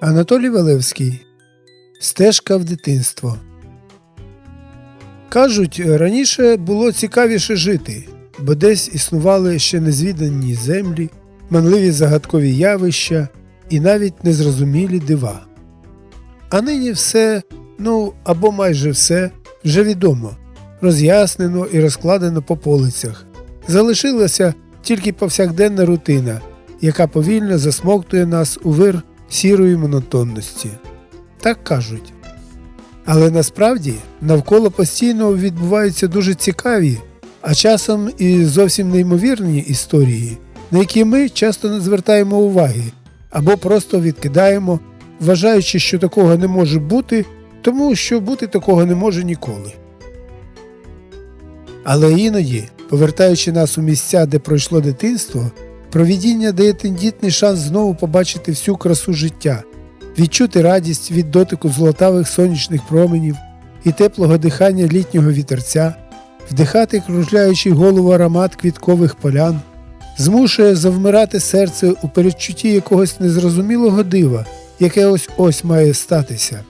Анатолій Валевський Стежка в дитинство. Кажуть, раніше було цікавіше жити, бо десь існували ще незвідані землі, манливі загадкові явища і навіть незрозумілі дива. А нині все, ну або майже все, вже відомо, роз'яснено і розкладено по полицях. Залишилася тільки повсякденна рутина, яка повільно засмоктує нас у вир сірої монотонності. Так кажуть. Але насправді навколо постійно відбуваються дуже цікаві, а часом і зовсім неймовірні історії, на які ми часто не звертаємо уваги або просто відкидаємо, вважаючи, що такого не може бути, тому що бути такого не може ніколи. Але іноді, повертаючи нас у місця, де пройшло дитинство, провідіння дає тендітний шанс знову побачити всю красу життя, відчути радість від дотику золотавих сонячних променів і теплого дихання літнього вітерця, вдихати кружляючий голову аромат квіткових полян, змушує завмирати серце у передчутті якогось незрозумілого дива, яке ось ось має статися.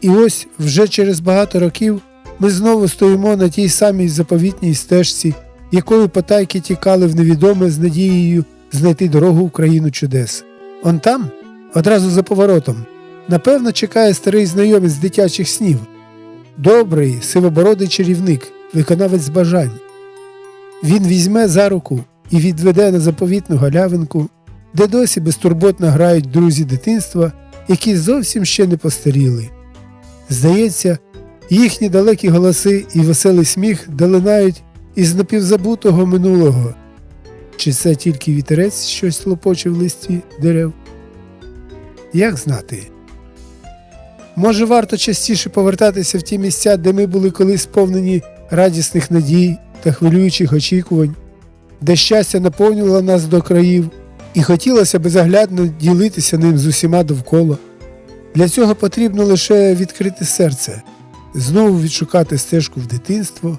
І ось вже через багато років ми знову стоїмо на тій самій заповітній стежці, якою потайки тікали в невідоме з надією знайти дорогу в країну чудес. Он там, одразу за поворотом, напевно, чекає старий знайомець з дитячих снів, добрий, сивобородий чарівник, виконавець бажань. Він візьме за руку і відведе на заповітну галявинку, де досі безтурботно грають друзі дитинства, які зовсім ще не постаріли. Здається, їхні далекі голоси і веселий сміх долинають із напівзабутого минулого. Чи це тільки вітерець щось лопоче в листі дерев? Як знати? Може, варто частіше повертатися в ті місця, де ми були колись сповнені радісних надій та хвилюючих очікувань, де щастя наповнювало нас до країв, і хотілося безоглядно ділитися ним з усіма довкола. Для цього потрібно лише відкрити серце, знову відшукати стежку в дитинство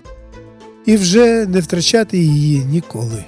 і вже не втрачати її ніколи.